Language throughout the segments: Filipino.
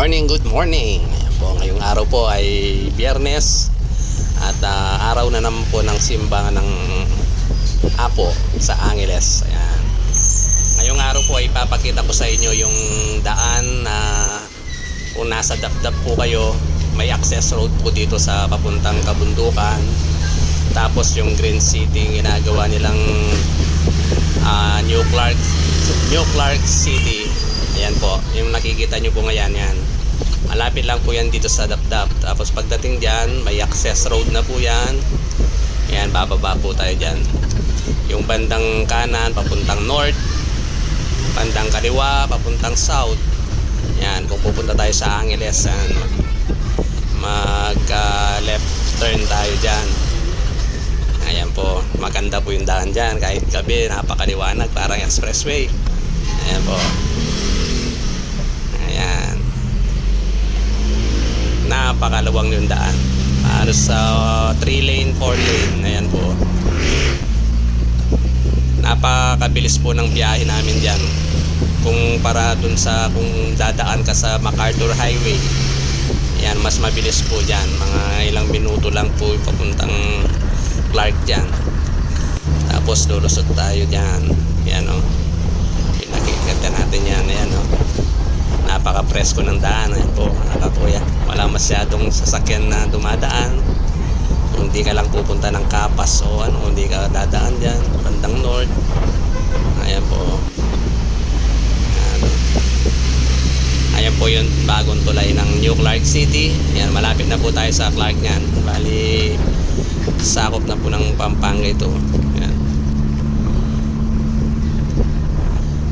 morning, good morning. Po, ngayong araw po ay biyernes at ah, araw na naman po ng simbahan ng Apo sa Angeles. Ayan. Ngayong araw po ay papakita ko sa inyo yung daan na kung nasa dapdap po kayo, may access road po dito sa papuntang Kabundukan. Tapos yung Green City, ginagawa nilang ah, New Clark New Clark City. Ayan po, yung nakikita nyo po ngayon yan. Malapit lang po yan dito sa Dapdap. Tapos pagdating dyan, may access road na po yan. Ayan, bababa po tayo dyan. Yung bandang kanan, papuntang north. Bandang kaliwa, papuntang south. Ayan, kung pupunta tayo sa Angeles, yan, mag ah, left turn tayo dyan. Ayan po, maganda po yung daan dyan. Kahit gabi, napakaliwanag, parang expressway. Ayan po. Ayan. Napakaluwang yung daan. Halos sa 3 lane, 4 lane. Ayan po. Napakabilis po ng biyahe namin dyan. Kung para dun sa, kung dadaan ka sa MacArthur Highway, Ayan, mas mabilis po dyan. Mga ilang minuto lang po papuntang Clark dyan. Tapos lulusot tayo dyan. Yan o. Pinakikita natin yan. Ayan o. Napaka-presko ng daan. Ayan po, mga kuya. Wala masyadong sasakyan na dumadaan. Hindi ka lang pupunta ng Kapas o ano, hindi ka dadaan dyan. Bandang North. Ayan po. Ayan. Ayan po yung bagong tulay ng New Clark City. Ayan, malapit na po tayo sa Clark niyan. Bali, sakop na po ng Pampanga ito. Ayan.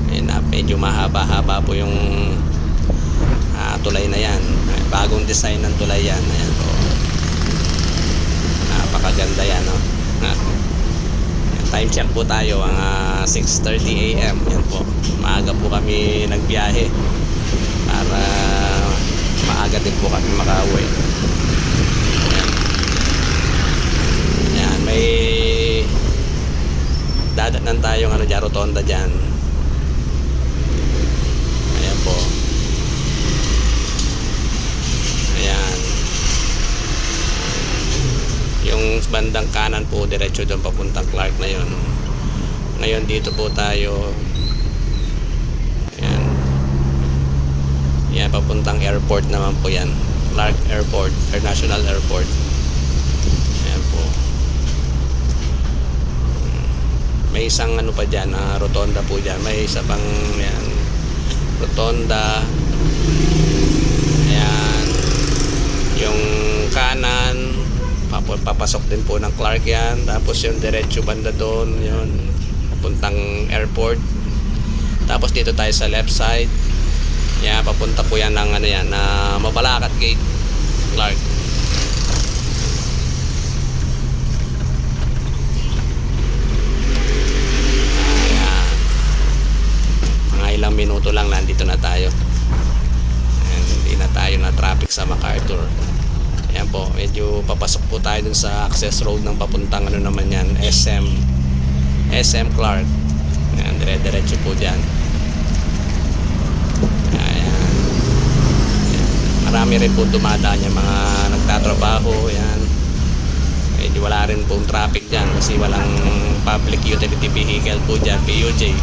Ayan na, medyo mahaba-haba po yung ah, tulay na yan. Bagong design ng tulay yan. Ayan po. Napakaganda yan, no? Ah. Ayan, Time check po tayo ang ah, 6.30 a.m. Yan po. Maaga po kami nagbiyahe para maaga din po kami makauwi. Ayan, may dadatnan tayong ano dyan, rotonda dyan. Ayan po. Ayan. Yung bandang kanan po, diretso doon papuntang Clark na yun. Ngayon dito po tayo. Ayan. Yan, papuntang airport naman po yan. Clark Airport, International Airport. Ayan po. May isang ano pa dyan, ah, rotonda po dyan. May isa pang yan, rotonda. Ayan. Yung kanan, papu- papasok din po ng Clark yan. Tapos yung diretso banda doon, yun, papuntang airport. Tapos dito tayo sa left side. Yan, papunta po yan ng ano yan, na Mabalacat Gate, Clark. Ayan. Mga ilang minuto lang nandito na tayo. Ayan, hindi na tayo na traffic sa MacArthur. Ayan po, medyo papasok po tayo dun sa access road ng papuntang ano naman yan, SM. SM Clark. Ayan, dire-diretso po dyan. Ayan. Marami rin po dumadaan yung mga nagtatrabaho. Ayan. Medyo wala rin pong traffic dyan kasi walang public utility vehicle po dyan, PUJ.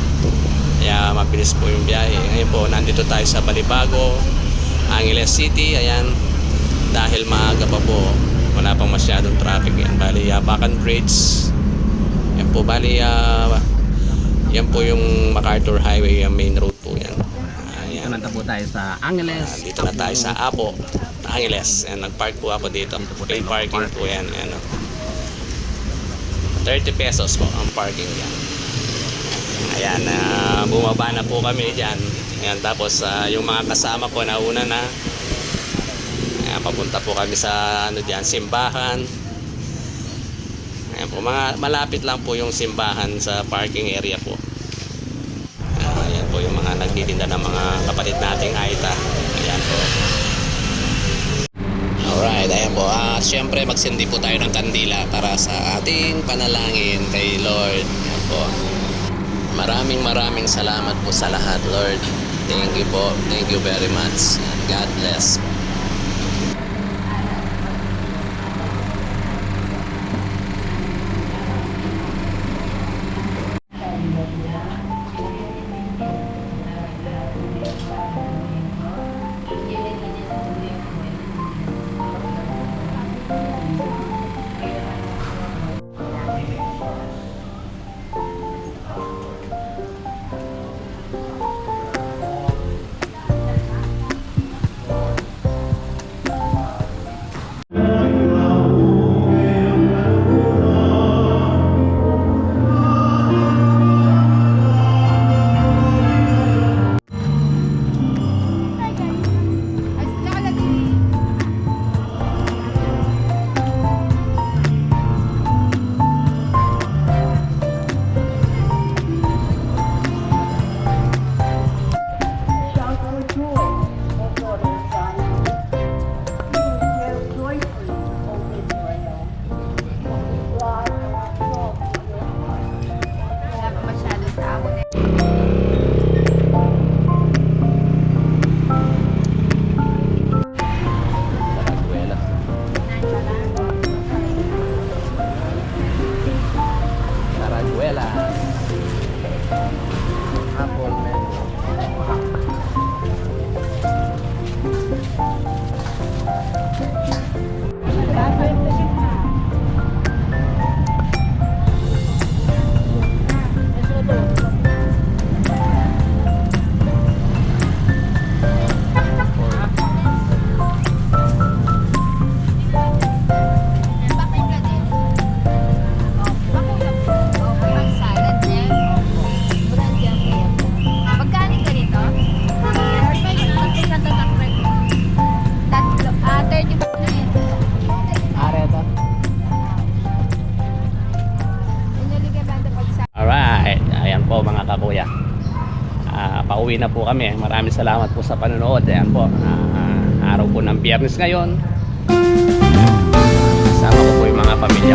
Kaya mabilis po yung biyahe. Ngayon po, nandito tayo sa Balibago, Angeles City. Ayan. Dahil maaga pa po, wala pang masyadong traffic. Yan, bali, Abacan Bridge. Yan po, bali, ah, yan po yung MacArthur Highway, yung main road po yan. Dito Ayan. na po tayo sa Angeles. Ah, dito na tayo sa Apo, Angeles. Ayan, nag-park po ako dito. Dito po tayo parking po yan. Ayan, oh. 30 pesos po ang parking yan. Ayan, ah, bumaba na po kami dyan. Ayan, tapos ah, yung mga kasama ko nauna na. Ayan, papunta po kami sa ano diyan, simbahan. Ayan po, mga, malapit lang po yung simbahan sa parking area po. Ayan po yung mga nagtitinda ng mga kapatid nating Aita. Ayan po. Alright, ayan po. Ah, uh, Siyempre, magsindi po tayo ng kandila para sa ating panalangin kay Lord. Ayan po. Maraming maraming salamat po sa lahat, Lord. Thank you po. Thank you very much. God bless. ko mga kakuya. Uh, pauwi na po kami. Maraming salamat po sa panonood. Ayan po uh, araw po ng biyernes ngayon. Kasama ko po yung mga pamilya